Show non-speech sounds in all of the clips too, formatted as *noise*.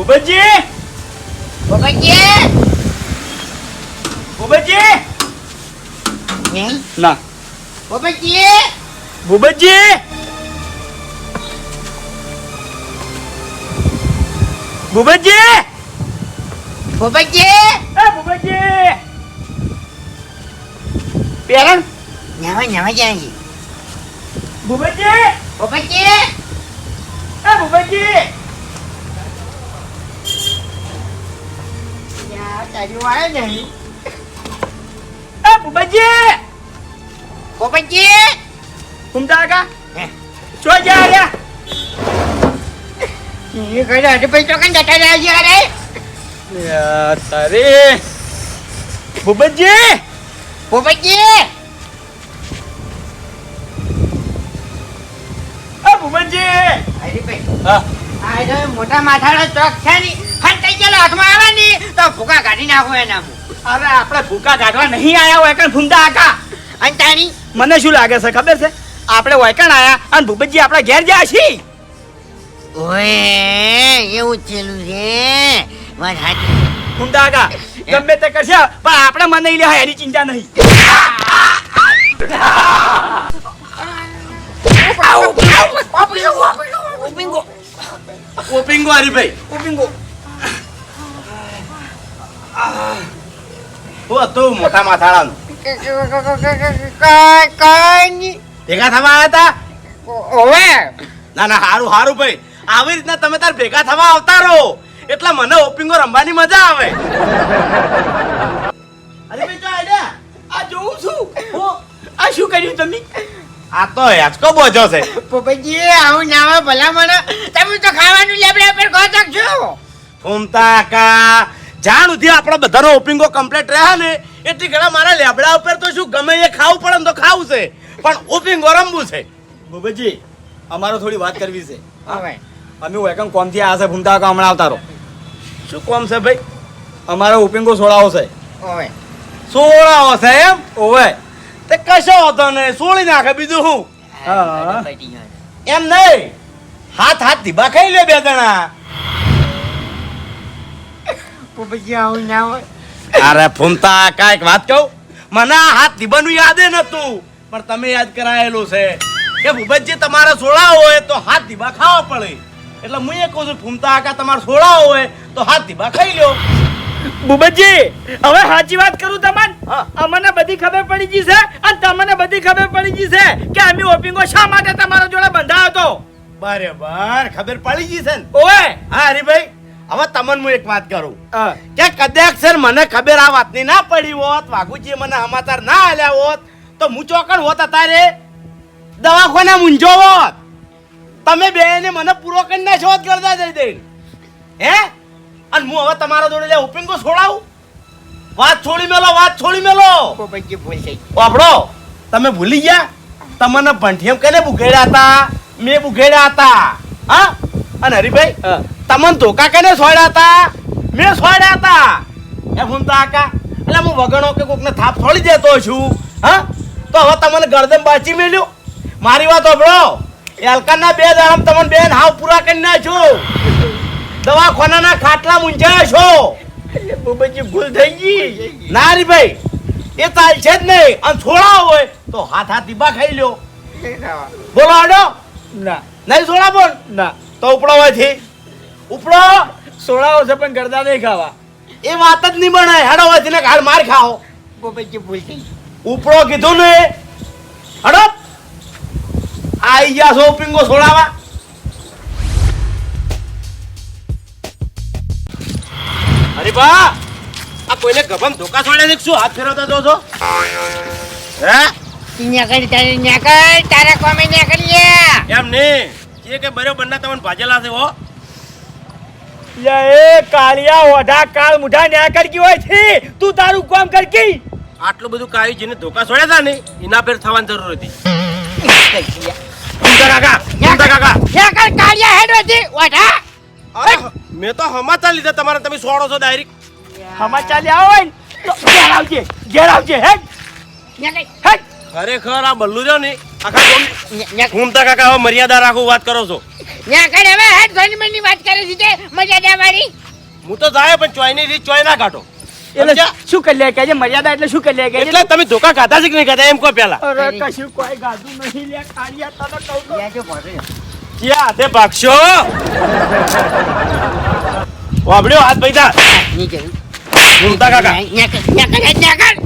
ભૂપતજી! ભૂપતજી! ભૂપતજી ના. ભૂપતજી! ભૂપતજી! ભૂપતજી! ભૂપતજી! એ ભૂપતજી! પેરણ? નવા નવા જાય ભૂપતજી! ભૂપતજી! એ ભૂપતજી! યા તારી વાળે નહીં એ ભૂપતજી! ભૂપતજી! ઘૂમતા કા. ચો જા રહ્યા એ ઘરે હજી તો કઈ જતા રહ્યા છે અરે. તારે. ભૂપતજી! ભૂપતજી! ભૂપતજી! હા. મોટા માથાનો ચોક છે ની. હંતાઈ ગયેલો હાથમાં આવે ને તો ભૂકા કાઢી નાખો એના અરે આપણે ભૂકા કાઢવા નહીં આયા હોય કણ ભૂંડા આકા અને તારી મને શું લાગે છે ખબર છે? આપણે વૈકણ આયા અને ભૂપતજી આપણા ઘેર ગયા છીએ ઓએ એવું થયેલું છે. વાત સાચી ભૂમતા આકા ગમે તે કરશે પણ આપણે મને લે એની ચિંતા નહીં. ઓપિંગો હરીભાઈ ઓપિંગો. હું હતું મોટા માથાળાનું. કઈ ભેગા થવા આવ્યા હતા ઓવે ના ના હારું હારું ભાઈ. આવી રીતના તમે તાર ભેગા થવા આવતા રહો. એટલે મને ઓપિંગો રમવાની મજા આવે. અરે ભાઈ તો આઈડિયા આ જોઉં છું. આ શું કર્યું તમે? આ તો હેચકો બોજો છે. પોપટજી આવું નાવા ભલા મને. તમે તો ખાવાનું લેબડા પર ગોતક છો. ફૂમતા કા જાણ સુધી આપણા બધાનો ઓપિંગો કમ્પ્લીટ રહ્યા ને એટલી ઘણા મારા લેબડા ઉપર તો શું ગમે એ ખાવું પડે તો ખાવું છે. પણ ઓપિંગો રમવું છે. બુબજી અમારો થોડી વાત કરવી છે. હવે અમે વેકમ કોમથી આવ્યા છે ભૂમતા કા હમણાં આવતારો શું કોમ છે ભાઈ? અમારો ઓપિંગો સોળાવો છે. સોળાવો છે એમ? ઓવે. તે કશો હતો ને સોળી નાખે બીજું હું. હા. એમ નહીં. હાથ હાથ ધીબા ખાઈ લે બે જણા. પોપટજી હોય ના હોય અરે ફૂમતા કાંઈક વાત કહું? મને આ હાથ ધીબાનું યાદ નતું પણ તમે યાદ કરાયેલું છે. કે ભૂપતજી તમારે સોળા હોય તો હાથ ધીબા ખાવા પડે. એટલે હું એ કહું છું ફૂમતા આકા તમારે સોળા હોય તો હાથ ધીબા ખાઈ લ્યો. બુબજી હવે સાચી વાત કરું તમને? હા. અમને બધી ખબર પડી ગઈ છે અને તમને બધી ખબર પડી ગઈ છે કે અમે ઓપિંગો શા માટે તમારા જોડે બંધાયો હતો? બરાબર ખબર પડી ગઈ છે ને. ઓએ હા હરીભાઈ. હવે તમને હું એક વાત કરું. કે કદાચ સર મને ખબર આ વાતની ના પડી હોત વાઘુજી મને સમાચાર ના આલ્યા હોત તો હું ચોકણ હોત અત્યારે? દવાખાના મૂંઝો હોત. તમે બેને મને પૂરો કરી ના હોત કરતા જઈ દઈ હે? અને હું હવે તમારા જોડે લે ઉપીંગો છોડાવું. વાત છોડી મેલો વાત છોડી મેલો. વાપડો તમે ભૂલી ગયા? તમને ભંઠિયમ કને બુઘેડ્યા હતા? મેં બુઘેડ્યા હતા. હા? અને હરીભાઈ હા. તમને ધોકા કાકાને સોડ્યા હતા? મેં સોડ્યા હતા. એ હું તો આકા એટલે હું વગણો કે કોકને થાપ છોડી દેતો છું હા? તો હવે તમને ગરદન બાચી મેલ્યું. મારી વાત સાંભળો. એલકાના બે દાડમ તમને બેન હાવ પૂરા કરી નાખ્યો. દવાખાનાના ખાટલા મૂંઝાયા છો. બબજી ભૂલ થઈ ગઈ. ના રી ભાઈ એ ચાલશે જ નહીં. અને છોડા હોય તો હાથ હાથ દીબા ખાઈ લ્યો. બોલો આડો ના. નહીં છોડા બોલ. ના. તો ઉપડાવાથી ઉપડો. સોળાઓ છે પણ ગરદા નહીં ખાવા. એ વાત જ નહીં બને. હેડો વચ્ચે હાલ માર ખાઓ. ગોપાઈજી ભૂલ થઈ ઉપડો કીધું ને. હડો. આઈ ગયા છો પિંગો સોળાવા. અરે બા આ કોઈને ગભમ ધોકા છોડે શું હાથ ફેરવતા જો છો? હે? ન્યા તારે ન્યા કર તારા કોમે ન્યા કરીએ એમ નહીં. જે કે બરોબર ના તમને ભાજેલા છે હો. યા એ કાળિયા ઓઢા કાળ મુઢા ન્યા કરકી હોય છે. તું તારું કામ કરકી આટલું બધું કાયું જેને ધોકા છોડ્યા હતા ને એના પર થવાની જરૂર હતી. ન્યા કાકા કાકા. કર કાળિયા હેડ વધી વાઢા અરે મેં તો સમાચાર લીધા તમારે તમે સોડો છો ડાયરેક્ટ સમાચાર લે આવો ને તો ઘેર આવજે ઘેર આવજે હેડ. હેડ. ખરેખર આ બલ્લુ રહ્યો ને ઘૂમતા કાકા હવે મર્યાદા રાખો વાત કરો છો ત્યાં કણ હવે હેડ ધોનીમણની વાત કરે છે તે મર્યાદા વાળી હું તો જાય પણ ચોયની રીત ચોય ના કાઢો એટલે શું કરી લે કે મર્યાદા એટલે શું કરી લે કે એટલે તમે ધોકા ખાતા છે કે નહીં ખાતા એમ કહો પેલા અરે કશું કોઈ ગાધું નહીં લે કાળિયા તને કહું તો. ત્યાં જો પહોંચે. ક્યાં હાથે ભાગશો વાબડ્યો હાથ પૈસા નીચે. ઘૂમતા કાકા ત્યાં ન્યાકડ ત્યાં કણ.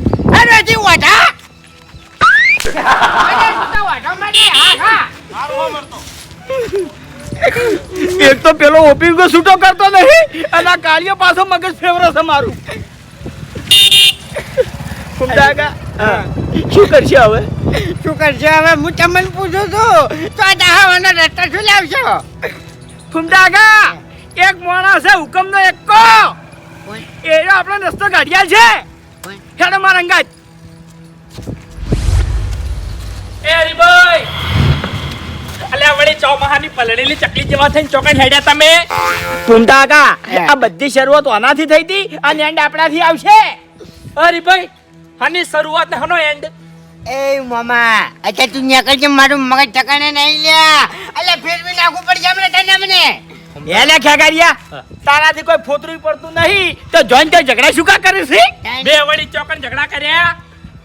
અરે જી વાઢા. *laughs* એક તો પેલો ઓપિંગો છૂટો કરતો નહીં અને આ કાળિયો પાછો મગજ ફેવરો છે મારું. શું કરશે હવે? શું કરશે હવે? હું તમને પૂછું છું. તો આ દહાવાનો રસ્તા શું લાવશો? ફૂમતાકા, એક માણસ છે હુકમનો એક કો. એ આપણો રસ્તો કાઢ્યા છે? હેડો મારા એ હરીભાઈ! અલ્યા વળી ચોમાહાની પલળેલી ચકલી જેવા થઈને ચોકન હેડ્યા તમે. આ બધી શરૂઆત આનાથી થઈ હતી અને એન્ડ આપણાથી આવશે. હરીભાઈ આની શરૂઆત હનો એન્ડ એ મામા અત્યારે તું ત્યાં કરજે મારું મગજ ઠકાણે નહીં લ્યા અલ્યા ફેરવી નાખવું પડશે હમણાં તને મને. એને ખેગારિયા તારાથી કોઈ ફોતરું પડતું નહીં. તો જોઈન તો ઝઘડા શું કા કરે છે? બે વળી ચોકન ઝઘડા કર્યા?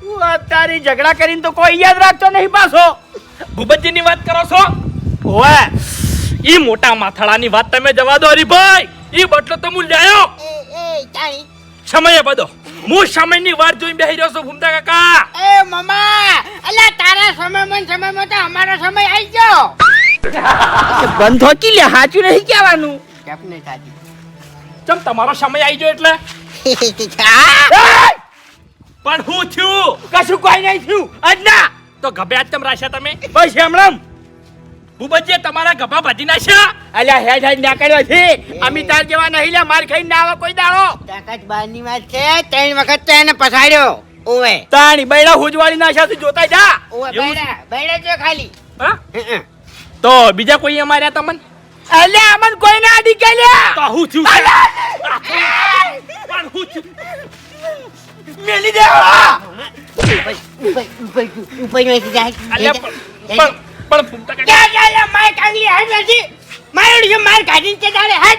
તું ઝઘડા કરીને તો કોઈ યાદ રાખતો નહીં પાછો. ભૂપતજી ની વાત કરો છો? ઓએ ઈ મોટા માથાળાની વાત તમે જવા દો હરીભાઈ. ઈ બટલો તો હું લ્યાયો એ એ તાણી સમય બધો. હું સમયની વાત જોઈ બેહી રહ્યો છું ભૂમતા કાકા. એ મામા અલ્યા તારા સમયમાં સમયમાં તો અમારો સમય આવી ગયો. બંધ હોકી લે સાચું નહીં કહેવાનું. ડેફિનેટ સાચી ચમ તમારો સમય આવી ગયો એટલે? *laughs* હા? પણ હું થયું? કશું કોઈ નહીં થયું. અજના તો ગભ્યા જ ચમ રાખ્યા તમે? બસ હું ભૂપતજીએ તમારા ગભા ભાજી નાખ્યા? અલ્યા હેડ હેડ કર્યો છે. અમિતાર જેવા નહીં લે માર ખાઈને ના આવે કોઈ દાડો. તાકાત બહારની વાત છે ત્રણ વખત તો એને પછાડ્યો. ઓવે. તાણી બૈડા હુજવાળી ના સાથે જોતા જા. ઓવે બૈડા બૈડા જો ખાલી. હા? તો બીજા કોઈ અમારે તમને? અલ્યા અમન કોઈ ના અડી લ્યા? તો હું છું પણ હું થયું? મેલી દે છે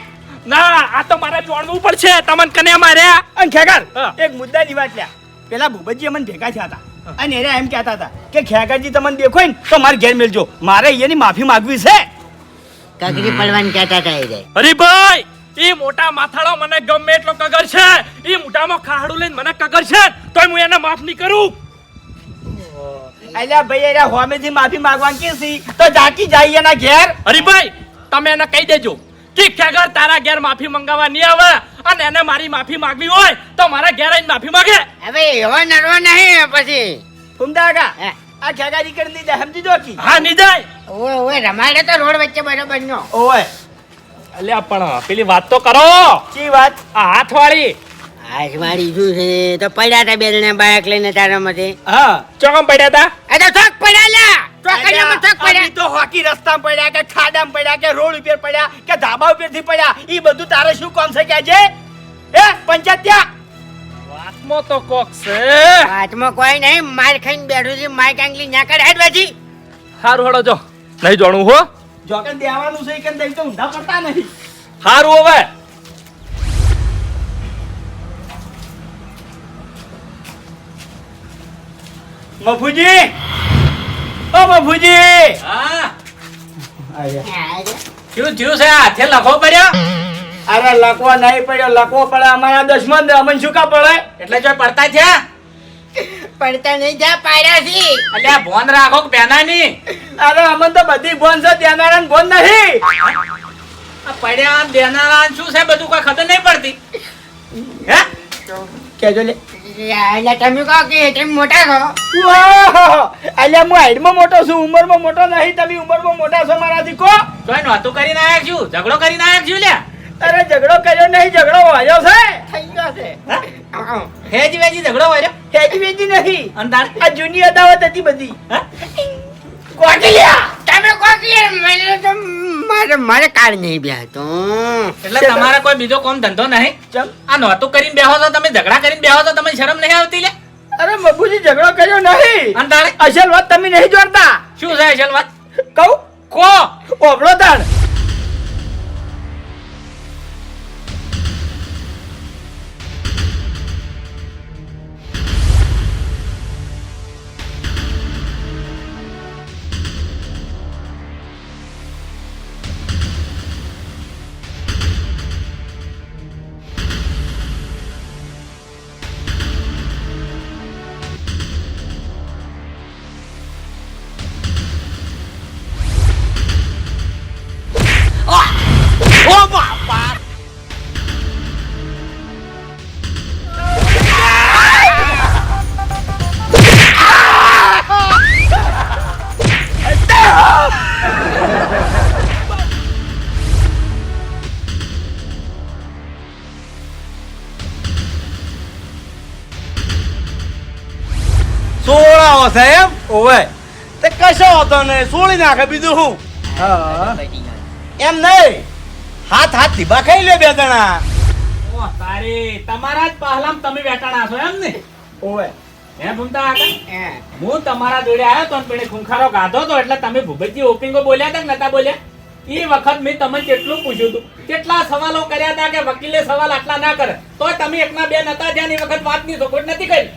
ના આ તો મારે જોડવું પડશે. તમને કને માર્યા અને ખેગર. એક મુદ્દાની વાત લ્યા. પેલા ભૂપતજી અમને ભેગા થયા હતા. અને એને એમ કહેતા હતા કે ખેગરજી તમને દેખો ને તો મારે ઘેર મેલજો. મારે અહીંયાની માફી માંગવી છે. કાકરી પડવાની કહેતા હતા અરે હરીભાઈ! ઈ મોટા માથાળો મને ગમે એટલો કગર છે. ઈ મોટામાં ખાડું લઈને મને કગર છે. તોય હું એને માફ નહીં કરું. અલ્યા ભાઈ અરે હોમેથી માફી માંગવાની કે સી તો જાકી જાય એના ઘેર. હરીભાઈ તમે એને કહી દેજો કે ખેગર તારા ઘેર માફી મંગાવવા નહીં આવે અને એને મારી માફી માંગવી હોય તો મારા ઘેર આવીને માફી માંગે. હવે એવો નરવો નહીં પછી. ફુમદાગા હે. આ ખેગારી કરી દીધા સમજી જો કી? હા નહીં જાય. ઓય ઓય રમાડે તો રોડ વચ્ચે બરોબર નો ઓય. અલ્યા પણ પેલી વાત તો કરો. કી વાત? આ હાથવાળી. વાળી શું છે? તો પડ્યા હતા બેલને બાયક લઈને તારા મતે. હા ચોકમ પડ્યા હતા એ તો ચોક પડ્યા લ્યા. ચોકડીયામાં પડ્યા. તો હોકી રસ્તા પડ્યા કે ખાડામાં પડ્યા કે રોડ ઉપર પડ્યા કે ધાબા ઉપરથી પડ્યા. ઈ બધું તારે શું કામ છે કે છે એ પંચાયત ત્યાં? વાતમાં તો કોક છે. હાથમાં કોઈ નહીં. માર ખાઈને બેઠું છે. માર કાંગલી ના કર હેડ પછી સારું હળો જો નહીં જોણું હો. જોકન દેવાનું છે કે દઈ તો ઊંધા પડતા નહીં. હારું હવે. મફુજી! ઓ મફુજી! હા. કેવું થયું છે? હાથે લખો પડ્યો? અરે લખવો નહીં પડ્યો લખવો પડે. અમારા દુશ્મન અમને શું કા પડે એટલે જો પડતા થયા? પડતા નહીં જા પાડ્યા છે અલ્યા ભોન રાખો કે બેના ની અરે અમને તો બધી ભોન છે દેનારા ભોન નથી. આ પડ્યા દેનારા શું છે? બધું કોઈ ખબર નહીં પડતી. હે? કેજો લે. એટલે તમે કહો કે તમે મોટા છો? ઓહો! હું. હાઈટમાં મોટો છું ઉંમરમાં મોટો નહીં તમે ઉંમરમાં મોટા છો મારાથી કો? કોઈ નહોતું કરીને આયા છું ઝઘડો કરીને આયા છું લ્યા. અરે ઝઘડો કર્યો નહીં ઝઘડો વાયો છે? થઈ ગયો છે. હેજી વેજી ઝઘડો હોય હેજી વેજી નહીં અંધાર આ જૂની અદાવત હતી બધી. કોટલિયા તમે કોટલિયા મને તો મારે મારે કાર નહીં બે તો એટલે તમારે કોઈ બીજો કોમ ધંધો નહીં? ચમ? આ નોતું કરીને બેહો છો તમે ઝઘડા કરીને બેહો છો તમને શરમ નહીં આવતી લે? અરે બબુજી ઝઘડો કર્યો નહીં. અંધારે અસલ વાત તમે નહીં જોડતા. શું છે અસલ વાત? કહું? કો. ઓબળો તાણ. ને સોળી નાખે બીજું શું? હા. એમ નહીં. હાથ હાથ ધીબા ખાઈ લે બે જણા. તારી તમારા જ પહેલામ તમે બેઠાણા છો એમ ને? ઓવે. હે ભૂમતા કાકા? હું તમારા જોડે આવ્યો તો પેલે ખૂંખારો ગાધો તો એટલે તમે ભૂપતજી ઓપિંગો બોલ્યા હતા કે નતા બોલ્યા? એ વખત મેં તમને કેટલું પૂછ્યું હતું. કેટલા સવાલો કર્યા હતા કે વકીલે સવાલ આટલા ના કરે? તો તમે એકના બે નતા જ્યાં એ વખત વાતની સગવડ નથી કરી?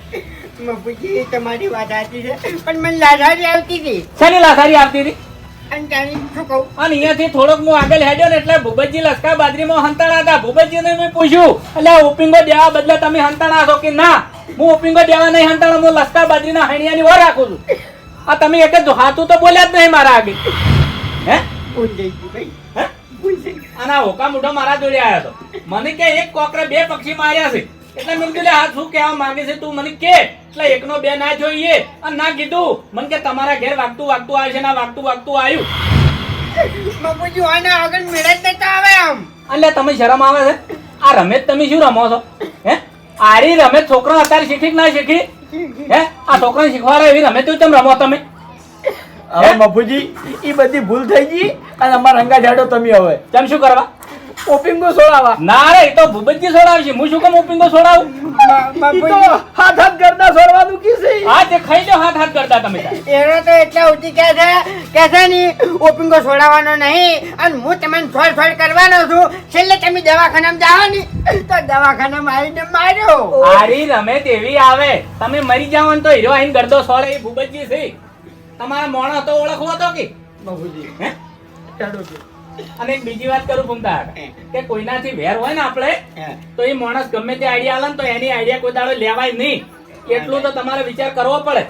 બાપુજી તમારી વાત સાચી છે? પણ મને લાજારી આવતી હતી. શેની લાસારી આવતી હતી? અને તારી શું કહું? અને અહીંયાથી થોડોક હું આગળ હેડ્યો ને એટલે ભૂપતજી લસકા બાજરીમાં હંતાણા હતા ભૂપતજીને મેં પૂછ્યું એટલે ઓપિંગો દેવા બદલે તમે હંતાણા છો કે ના? હું ઓપિંગો દેવા નહીં હંતાણા હું લસકા બાજરીના હણિયાની ઓર રાખું છું. આ તમે એક જ હાથું તો બોલ્યા જ નહીં મારા આગળ. હે? ભૂલ થઈ ભાઈ. હે? ભૂલ ગઈ. હોકા મોઢો મારા જોડે આવ્યો હતો મને કે એક કોકરે બે પક્ષી માર્યા છે. એટલે મને કીધું આ શું કહેવા માંગે છે તું મને કે? એટલે એકનો બે ના જોઈએ. અને ના કીધું મને કે તમારા ઘેર વાગતું વાગતું આવે છે ના વાગતું વાગતું આવ્યું. બાપુજી આને આગળ મેળે જ નતા આવે આમ. એટલે તમે શરમ આવે છે? આ રમેશ તમે શું રમો છો? હે? આરી રમેશ છોકરો અત્યારે શીખી ના શીખી? હે? આ છોકરાને શીખવાડે એવી રમે તું કેમ રમો તમે? હવે બાપુજી એ બધી ભૂલ થઈ ગઈ અને અમારા રંગા જાડો તમે હવે. કેમ શું કરવા? ઓપિંગો સોડાવા ના રે તો ભૂપતજી સોડાવશે હું શું કામ ઓપિંગો છોડાવું? તો હાથ હાથ કરતા સોડવાનું છે? હા તે ખાઈ લો હાથ હાથ કરતા તમે એનો તો એટલા ઉઠી કે છે કે છે ની ઓપિંગો છોડાવવાનો નહીં અને હું તમને ફળ ફળ કરવાનો છું. છેલ્લે તમે દવાખાનામાં જાઓ ને તો દવાખાનામાં આવીને માર્યો આરી રમે તેવી આવે. તમે મરી જાવ ને તો હીરો આઈને ગરદો સોડે એ ભૂપતજી છે. તમારા મોણો તો ઓળખવો તો કે? બાબુજી હે? છે અને એક બીજી વાત કરું ફૂમતા કે કોઈનાથી વેર હોય ને આપણે તો એ માણસ ગમે તે આઈડિયા આલે ને તો એની આઈડિયા કોઈ દાડો લેવાય નહીં. એટલું તો તમારે વિચાર કરવો પડે.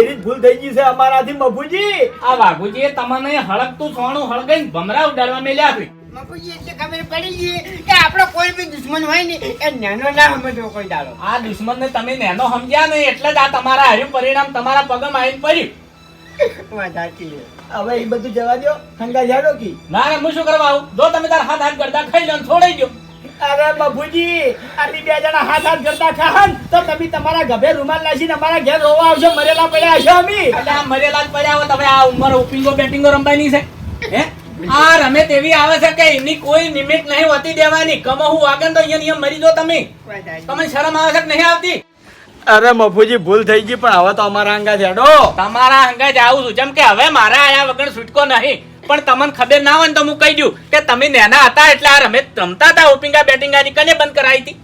એની ભૂલ થઈ ગઈ છે અમારાથી બાપુજી આ વાઘુજીએ તમને હળગતું સોનું હળગાઈ ભમરા ઉડાડવા મેલ્યા છે. બાપુજી એટલે ખબર પડી ગઈ કે આપણો કોઈ બી દુશ્મન હોય ને એ નાનો ના સમજવો કોઈ દાડો. આ દુશ્મનને તમે નેનો સમજ્યા નહીં એટલે જ આ તમારા હાર્યું પરિણામ તમારા પગમાં આવીને પડ્યું. વાત સાચી છે. હવે એ બધું જવા દો હંગા જાડો કી? ના રે હું શું કરવા આવું? જો તમે તાર હાથ હાથ કરતા ખાઈ લો છોડાઈ ગયો અરે બાપુજી આટલી બે જણા હાથ હાથ કરતા ખાહન તો તમે તમારા ગભે રૂમાલ નાખીને અમારા ઘેર રોવા આવશો મરેલા પડ્યા હશો અમી. એટલે આ મરેલા જ પડ્યા હોય તમે આ ઉંમર ઉપિંગો બેટિંગો રમવાની છે. હે? આ રમે તેવી આવે છે કે એની કોઈ લિમિટ નહીં હોતી દેવાની. કમ હું ને તો અહીંયા મરી જો તમે. તમને શરમ આવે છે કે નહીં આવતી? અરે મફુજી ભૂલ થઈ ગઈ પણ હવે તો અમારા અંગા જાડો તમારા અંગે જ આવું છું. જેમ કે હવે મારા આયા વગર છૂટકો નહીં. પણ તમને ખબર ના હોય તો હું કહી દઉં કે તમે નાના હતા એટલે આ રમે રમતા હતા ઓપિંગા બેટિંગા ની કને બંધ કરાવી હતી?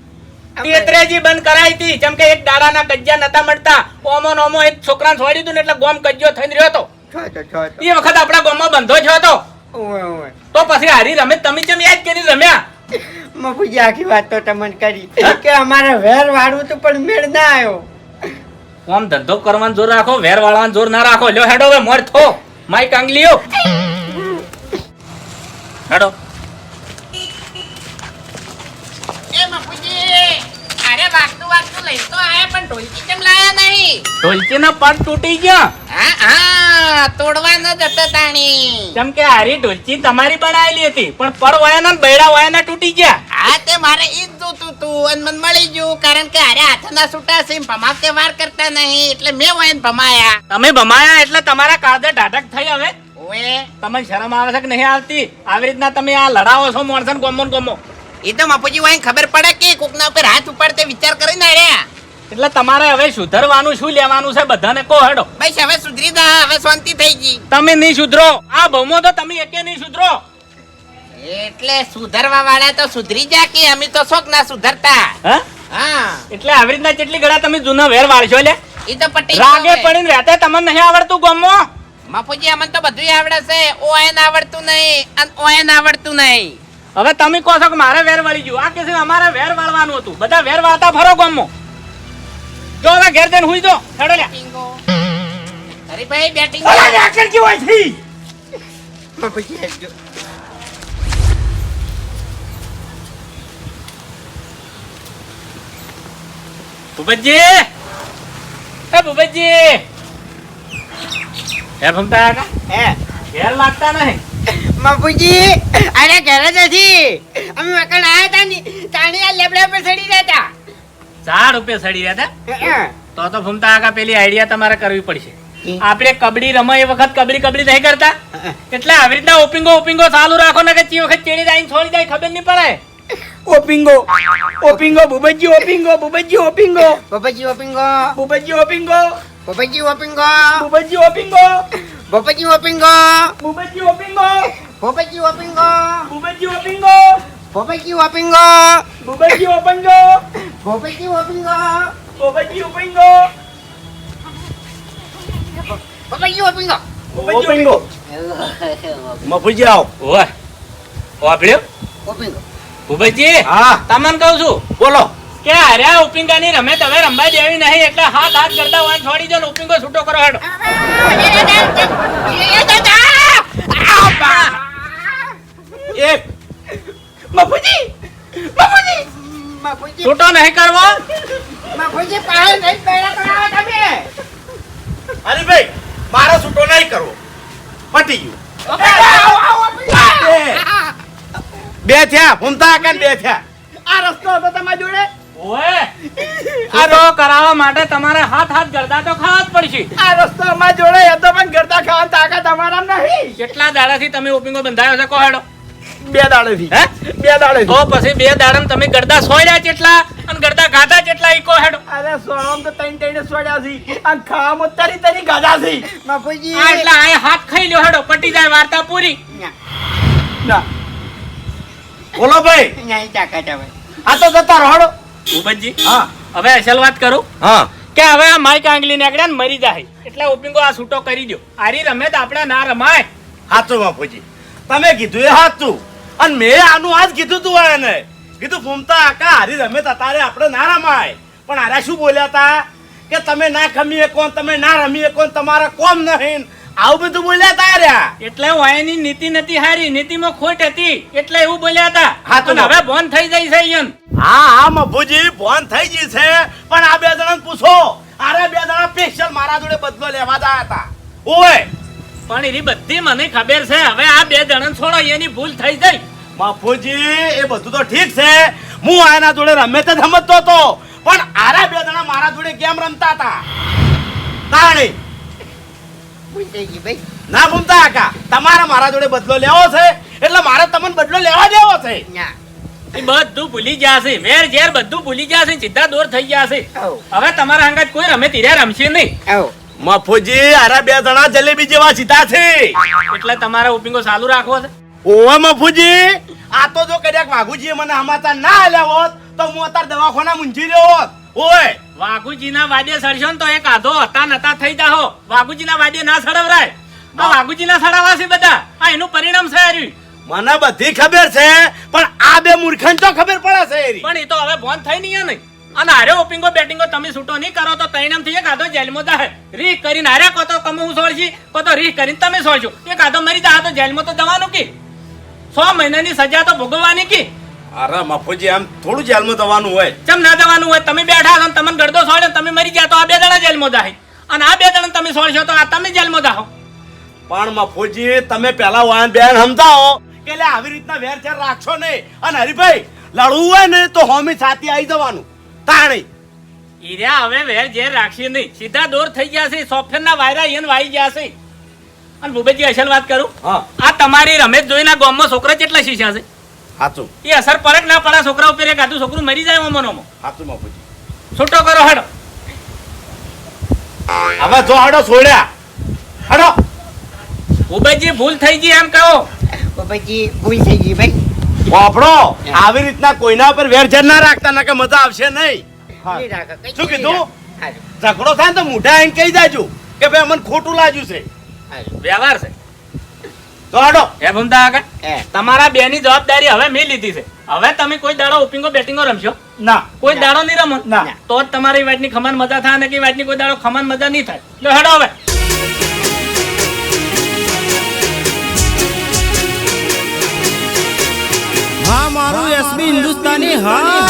તેત્રેજી બંધ કરાવી હતી. જેમ કે એક દાડાના કજ્જા નતા મળતા. ઓમો ઓમો એક છોકરાને છોડી દીધું ને એટલે ગોમ કજ્જો થઈને રહ્યો હતો. છો તો છો તો. એ વખત આપણા ગોમમાં બંધો થયો હતો. તો પછી હારી રમે તમે જેમ યાદ કરી રમ્યા? મફુજી આખી વાત તો તમને કરી. કે અમારે વેર વાળવું તો પણ મેળ ના આવ્યો આમ ધંધો કરવાનો જોર રાખો વેર વાળવાનો જોર ના રાખો. લ્યો હેડો હવે મોર થો માઈક આંગલીઓ. હેડો એ બાપુજી અરે તો લઈ. તો આયા પણ ઢોલકી કેમ લાયા નહીં? ઢોલકી નો પગ તૂટી ગયો. હા હા તોડવાનો જ જતો તાણી. કેમ કે હારી ઢોલકી તમારી બનાવેલી હતી પણ પડ વાયા ને બૈડા વાયાના તૂટી ગયા. હા તે મારે ઈ જ જોતું તું અને મને મળી ગયું કારણ કે હારે હાથ ના છૂટા છે ભમાવતે વાર કરતા નહીં એટલે મેં વાયન ભમાયા. તમે ભમાયા એટલે તમારા કાદે ઢાઢક થઈ હવે? ઓએ. તમને શરમ આવે છે કે નહીં આવતી? આવી રીતના તમે આ લડાવો છો માણસો ગોમો ને ગમો. એ તો બાપુજી વાયન ખબર પડે કે કોકના ઉપર હાથ ઉપાડતે વિચાર કરીને અરે એટલે તમારે હવે સુધરવાનું શું લેવાનું છે બધાને કહો હેડો. બસ હવે સુધરી દા હવે શાંતિ થઈ ગઈ. તમે નહીં સુધરો. આ બહુમો તો તમે એકે નહીં સુધરો. એટલે સુધરવા વાળા તો સુધરી જા કે અમે તો શોક ના સુધરતા. હા? એટલે આવી રીતના કેટલી ગળા તમે જૂના વેર વાળશો લે? એ તો પટી રાગે પડીને રહેતા તમને નહીં આવડતું ગમો? માફુજી અમને તો બધું આવડે છે. ઓ એને આવડતું નહીં અને ઓએન એને આવડતું નહીં. હવે તમે કહો છો કે મારે વેર વાળી ગયું. આ કે અમારે વેર વાળવાનું હતું. બધા વેર વાળતા ફરો ગમો જો હવે ઘેર જઈને હુઈ જો. હેડો લે અરે ભાઈ બેટિંગ બાપુજી આવજો. ભૂપતજી! એ ભૂપતજી! હે ભમતા હે? ઘેર લાગતા નહીં. બાપુજી અરે ઘરે નથી. અમે મકાન આયા હતા ને તાણી આ લેબડા પર સડી રહ્યા ચાર રૂપિયા સડી રહ્યા હતા? તો તો ભૂમતા આગા પેલી આઈડિયા તમારે કરવી પડશે. આપણે કબડી રમાય એ વખત કબડી કબડી નહીં કરતા. એટલે આવી રીતના ઓપિંગો ઓપિંગો ચાલુ રાખો ને કે ચી વખત ચેડી જાય છોડી જાય ખબર નહીં પડે. ઓપિંગો ઓપિંગો બુબજી ઓપિંગો બુબજી ઓપિંગો. બુબજી ઓપિંગો. બુબજી ઓપિંગો. બુબજી ઓપિંગો. બુબજી ઓપિંગો. બપજી ઓપિંગો બુબજી ઓપિંગો બપજી ઓપિંગો બુબજી ઓપિંગો બપજી ઓપિંગો બુબજી ઓપિંગો બપજી ઓપિંગો બુબજી ઓપિંગો બપજી ઓપિંગો ઓપિંગો મફુજી આવો ઓય વાપડ્યો ઓપિંગો ભૂપતજી હા તમને કહું છું બોલો કે હાર્યા ઓપિંગાની રમે તમે રમવા દેવી નહીં એટલે હાથ હાથ કરતા હોય છોડી દો ઉપિંગો ઓપિંગો છૂટો કરો હેડો. એક મફુજી મફુજી બાપુજી. છૂટો નહીં કરવો. બાપુજી પાસે નહીં પહેલા કરાવો તમે. હરીભાઈ મારો છૂટો નહીં કરવો. પટી ગયું. ઓપિંગો. બે થયા ફૂમતા કે બે થયા. આ રસ્તો હતો તમારી જોડે? ઓય છૂટો કરાવવા માટે તમારે હાથ હાથ ગરદા તો ખાવા જ પડશે. આ રસ્તો અમારી જોડે હતો પણ કરતા ખાવાની તાકાત અમારા નહીં. કેટલા દાડાથી તમે ઓપિંગો બંધાયો છે કહો હેડો બે દાડેથી. હે? બે દાડેથી. તો પછી બે દાડા તમે ગરદા સોડ્યા કેટલા અને ગરદા ગાધા કેટલા ઈ કહો હેડો અરે સોળમ તો તૈન તૈને સોડ્યા છે. અને ખામ તરી તરી ગાધા છે. બાપુજી. આ એટલે આ હાથ ખાઈ લ્યો હેડો પટી જાય વાર્તા પૂરી. ના. બોલો ભાઈ. નહીં તાકાત હવે આ તો જતા રહો ભૂપતજી હા. હવે અસલ વાત કરું? હા. કે હવે આ માઈક આંગલી નીકળ્યા ને મરી જાય. એટલે ઓપિંગો આ છૂટો કરી દો આરી રમે તો આપણે ના રમાય. સાચું બાપુજી. તમે કીધું એ હાચું. અને મેં આનું આજ કીધું તું એને. કીધું ફૂમતા આકા હારી રમે તારે આપણે ના રમાય. પણ આરા શું બોલ્યા તા? કે તમે ના ખમી શકો તમે ના રમી શકો તમારા કોમ નહીં આવું બધું બોલ્યા તા રહ્યા એટલે વાયની નીતિ નથી હારી નીતિમાં ખોટ હતી એટલે એવું બોલ્યા હતા હા તો હવે બોન થઈ જાય છે અહીંયા હા હા મભુજી ફોન થઈ ગઈ છે. પણ આ બે જણાને પૂછો. અરે બે જણા સ્પેશિયલ મારા જોડે બદલો લેવા જાય હતા ઓય પણ એની બધી મને ખબર છે. હવે આ બે જણા છોડો એની ભૂલ થઈ જાય. બાપુજી એ બધું તો ઠીક છે. હું આના જોડે રમે તે રમતો હતો. પણ આરા બે જણા મારા જોડે કેમ રમતા હતા તાણી. ભૂલ ગઈ ભાઈ. ના ભૂમતા કાકા તમારે મારા જોડે બદલો લેવો છે? એટલે મારે તમને બદલો લેવા દેવો છે? ના. બધું ભૂલી ગયા છે. વેર ઝેર બધું ભૂલી ગયા છે સીધા દૂર થઈ ગયા છે. હવે તમારા અંગત કોઈ રમે તીરે રમશે નહીં. મફુજી આરા બે જણા જલેબી જેવા સીધા છે. એટલે તમારા ઉપિંગો ચાલુ રાખવો છે? ઓવે મફુજી આ તો જો કદાચ વાઘુજીએ મને હમાતા ના આલ્યા હોત તો હું અત્યારે દવાખાના મૂંઝી રહ્યો હોત. ઓય વાઘુજીના વાદ્ય સડશો ને તો એક આધો હતા નતા થઈ જાહો. વાઘુજીના વાદ્ય ના સડવરાય આ વાઘુજીના સડાવા છે બધા. આ એનું પરિણામ છે હાર્યું. મને બધી ખબર છે પણ આ બે મૂર્ખન તો ખબર પડે છે. પણ એ તો હવે બોન થઈ નહીં નહીં. અને હારે ઓપિંગો બેટિંગો તમે છૂટો નહીં કરો તો પરિણામથી એક આધો જેલમાં દાહે રીહ કરીને હારે કો તો કમું સોળજી કો તો રીહ કરીને તમે છોડશો એક આધો મરી જાય તો જેલમાં તો જવાનું કે? સો મહિનાની સજા તો ભોગવવાની કે? અરે મફુજી આમ થોડું જેલમાં જવાનું હોય. ચમ ના જવાનું હોય? તમે બેઠા છો તમને ગડદો સોળ્યો તમે મરી ગયા તો આ બે જણા જેલમાં જાય અને આ બે જણા તમે સોળશો તો આ તમે જેલમાં જાઓ પણ મફુજી તમે પેલા વાન બેન સમજાવો કે લે આવી રીતના વેર છેર રાખશો નહીં. અને હરીભાઈ લડવું હોય ને તો હોમી સાથી આવી જવાનું. તાણી. ઈર્યા હવે વેર ઝેર રાખશે નહીં. સીધા દૂર થઈ ગયા છે સોફ્ટવેર ના વાયરા એન વાઈ ગયા છે. અને ભૂપેજી અસલ વાત કરું? હા. આ તમારી રમેશ જોઈના ગામમાં છોકરા કેટલા શીશા છે? સાચું એ અસર પરક ના પડે છોકરા ઉપર એક આધું છોકરું મરી જાય મનોમાં સાચું બાપુજી. છૂટો કરો હડો. હવે જો હડો છોડ્યા. હડો. ભૂપેજી ભૂલ થઈ ગઈ એમ કહો. બાપુજી ભૂલ થઈ ગઈ ભાઈ. બાપડો આવી રીતના કોઈના પર વેર ના રાખતા ના કે મજા આવશે નહીં. શું કીધું? ઝઘડો થાય તો મોઢા એમ કહી જાજો કે ભાઈ અમને ખોટું લાગ્યું છે. વ્યવહાર છે. તો હડો હે ભૂમતા આગળ. તમારા બે ની જવાબદારી હવે મેં લીધી છે. હવે તમે કોઈ દાડો ઓપિંગો બેટિંગો રમશો? ના. કોઈ દાડો નહીં રમો? ના. તો જ તમારી વાતની ખમાન મજા થાય અને કે વાતની કોઈ દાડો ખમાન મજા નહીં થાય. લો હેડો હવે. હા મારું એસબી હિન્દુસ્તાની હા.